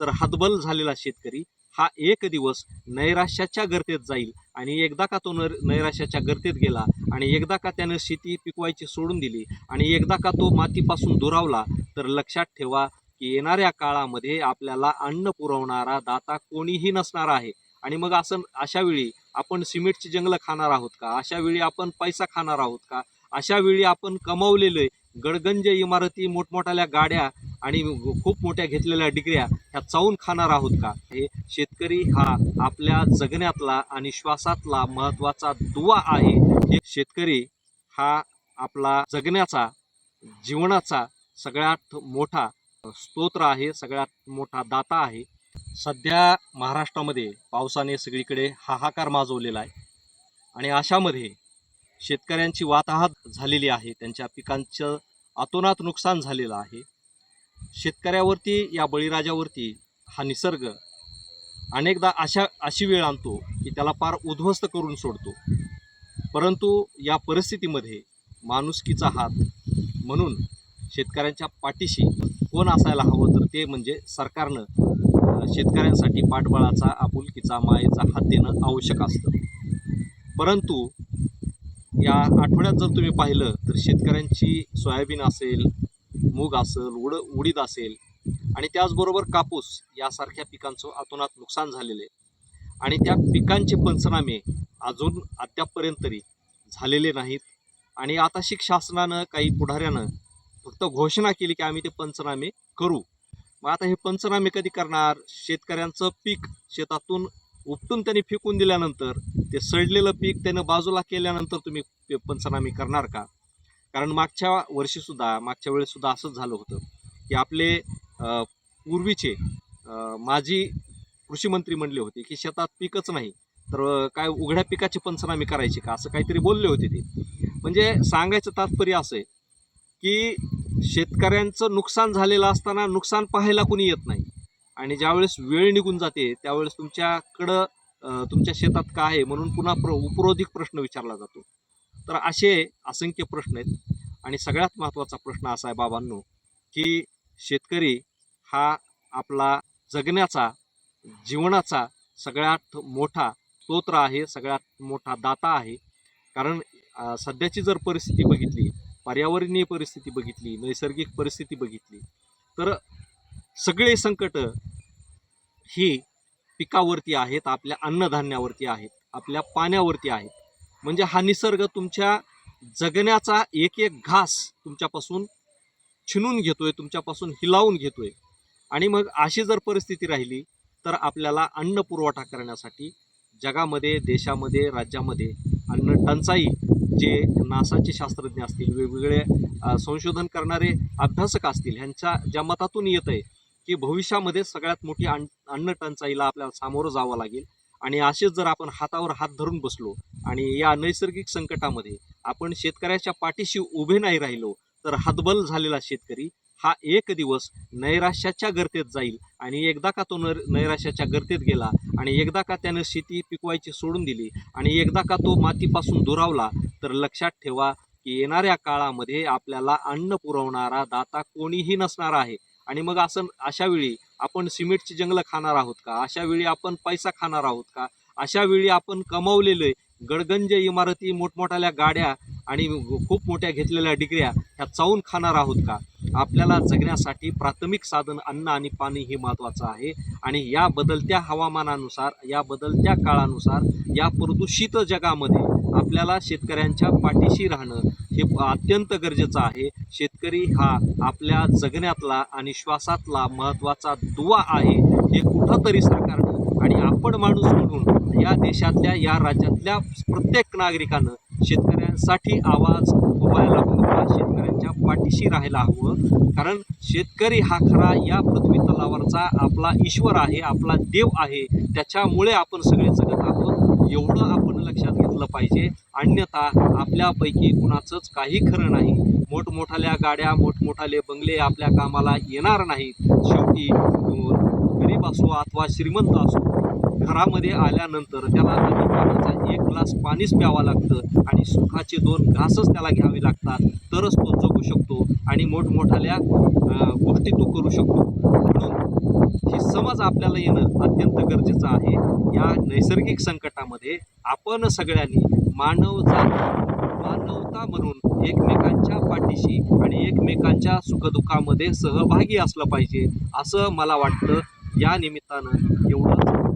तर हतबल झालेला शेतकरी हा एक दिवस नैराश्याच्या गर्तेत जाईल आणि एकदा का तो नर नैराश्याच्या गर्तेत गेला आणि एकदा का त्यानं शेती पिकवायची सोडून दिली आणि एकदा का तो मातीपासून दुरावला तर लक्षात ठेवा की येणाऱ्या काळामध्ये आपल्याला अन्न पुरवणारा दाता कोणीही नसणार आहे. आणि मग असं अशा वेळी आपण सिमेंटची जंगलं खाणार आहोत का? अशा वेळी आपण पैसा खाणार आहोत का? अशा वेळी आपण कमवलेले गडगंज इमारती मोठमोठ्याल्या गाड्या आणि खूप मोठ्या घेतलेल्या डिग्र्या ह्या चावून खाणार आहोत का? हे शेतकरी हा आपल्या जगण्यातला आणि श्वासातला महत्त्वाचा दुवा आहे. हे शेतकरी हा आपला जगण्याचा जीवनाचा सगळ्यात मोठा स्तोत्र आहे सगळ्यात मोठा दाता आहे. सध्या महाराष्ट्रामध्ये पावसाने सगळीकडे हाहाकार माजवलेला आहे. आणि अशामध्ये शेतकऱ्यांची वाताहत झालेली आहे त्यांच्या पिकांचं अतोनात नुकसान झालेलं आहे. शेतकऱ्यावरती या बळीराजावरती हा निसर्ग अनेकदा अशा अशी वेळ आणतो की त्याला फार उद्ध्वस्त करून सोडतो. परंतु या परिस्थितीमध्ये माणुसकीचा हात म्हणून शेतकऱ्यांच्या पाठीशी कोण असायला हवं तर ते म्हणजे सरकारनं शेतकऱ्यांसाठी पाठबळाचा आपुलकीचा मायेचा हात देणं आवश्यक असतं. परंतु या आठवड्यात जर तुम्ही पाहिलं तर शेतकऱ्यांची सोयाबीन असेल मूग असेल उड उडीद असेल आणि त्याचबरोबर कापूस यासारख्या पिकांचं अतोनात नुकसान झालेले आणि त्या पिकांचे पंचनामे अजून अद्यापपर्यंत तरी झालेले नाहीत. आणि आता शिक शासनानं काही पुढाऱ्यानं फक्त घोषणा केली की आम्ही ते पंचनामे करू. मग आता हे पंचनामे कधी करणार? शेतकऱ्यांचं पीक शेतातून उपटून त्यांनी फेकून दिल्यानंतर ते सडलेलं पीक त्यानं बाजूला केल्यानंतर तुम्ही पंचनामे करणार का? कारण मागच्या वर्षीसुद्धा मागच्या वेळेससुद्धा असंच झालं होतं की आपले पूर्वीचे माजी कृषी मंत्री म्हणले होते की शेतात पिकच नाही तर काय उघड्या पिकाचे पंचनामे करायचे का असं काहीतरी बोलले होते ते. म्हणजे सांगायचं तात्पर्य असं आहे की शेतकऱ्यांचं नुकसान झालेलं असताना नुकसान पाहायला कोणी येत नाही. आणि ज्यावेळेस वेळ निघून जाते त्यावेळेस तुमच्याकडं तुमच्या शेतात काय आहे म्हणून पुन्हा प्र उपरोधिक प्रश्न विचारला जातो. तर असे असंख्य प्रश्न आहेत. आणि सगळ्यात महत्त्वाचा प्रश्न असा आहे बाबांनो की शेतकरी हा आपला जगण्याचा जीवनाचा सगळ्यात मोठा स्तोत्र आहे सगळ्यात मोठा दाता आहे. कारण सध्याची जर परिस्थिती बघितली पर्यावरणीय परिस्थिती बघितली नैसर्गिक परिस्थिती बघितली तर सगळे संकट ही पिकावरती आहेत आपल्या अन्नधान्यावरती आहेत आपल्या पाण्यावरती आहेत. म्हणजे हा निसर्ग तुमच्या जगण्याचा एक एक घास तुमच्यापासून छिनून घेतोय तुमच्यापासून हिलावून घेतोय. आणि मग अशी जर परिस्थिती राहिली तर आपल्याला अन्न पुरवठा करण्यासाठी जगामध्ये देशामध्ये राज्यामध्ये अन्न टंचाई जे नासाचे शास्त्रज्ञ असतील वेगवेगळे संशोधन करणारे अभ्यासक असतील ह्यांच्या ज्या मतातून येत आहे की भविष्यामध्ये सगळ्यात मोठी अन्न टंचाईला आपल्याला सामोरं जावं लागेल आणि असेच जर आपण हातावर हात धरून बसलो आणि या नैसर्गिक संकटामध्ये आपण शेतकऱ्याच्या पाठीशी उभे नाही राहिलो तर हतबल झालेला शेतकरी हा एक दिवस नैराश्याच्या गर्तेत जाईल आणि एकदा का तो नर नैराश्याच्या गर्तेत गेला आणि एकदा का त्यानं शेती पिकवायची सोडून दिली आणि एकदा का तो मातीपासून दुरावला तर लक्षात ठेवा की येणाऱ्या काळामध्ये आपल्याला अन्न पुरवणारा दाता कोणीही नसणार आहे. आणि मग असं अशा वेळी आपण सिमेंटची जंगलं खाणार आहोत का? अशा वेळी आपण पैसा खाणार आहोत का? अशा वेळी आपण कमवलेले गडगंज इमारती मोठमोठ्याल्या गाड्या आणि खूप मोठ्या घेतलेल्या डिग्र्या ह्या चावून खाणार आहोत का? आपल्याला जगण्यासाठी प्राथमिक साधन अन्न आणि पाणी हे महत्त्वाचं आहे. आणि या बदलत्या हवामानानुसार या बदलत्या काळानुसार या प्रदूषित जगामध्ये आपल्याला शेतकऱ्यांच्या पाठीशी राहणं अत्यंत गरजेचं आहे. शेतकरी हा आपल्या जगण्यातला आणि श्वासातला महत्त्वाचा दुवा आहे. हे कुठंतरी सरकारनं आणि आपण माणूस म्हणून या देशातल्या या राज्यातल्या प्रत्येक नागरिकानं शेतकऱ्यांसाठी आवाज उभारायला हवा शेतकऱ्यांच्या पाठीशी राहायला हवं. कारण शेतकरी हा खरा या पृथ्वी तलावरचा आपला ईश्वर आहे आपला देव आहे. त्याच्यामुळे आपण सगळे जगत एवढं आपण लक्षात घेतलं पाहिजे. अन्यथा आपल्यापैकी कुणाचंच काही खरं नाही. मोठमोठाल्या गाड्या मोठमोठाले बंगले आपल्या कामाला येणार नाहीत. शेवटी गरीब असो अथवा श्रीमंत असो घरामध्ये आल्यानंतर त्याला नदी पाण्याचा एक ग्लास पाणीच प्यावं लागतं आणि सुखाचे दोन घासच त्याला घ्यावे लागतात. तरच तो जगू शकतो आणि मोठमोठाल्या गोष्टी तो करू शकतो. म्हणून समज आपल्याला येणं अत्यंत गरजेचं आहे. या नैसर्गिक संकटामध्ये आपण सगळ्यांनी मानवजात मानवता म्हणून एकमेकांच्या पाठीशी आणि एकमेकांच्या सुखदुःखामध्ये सहभागी असलं पाहिजे असं मला वाटतं. या निमित्तानं एवढंच.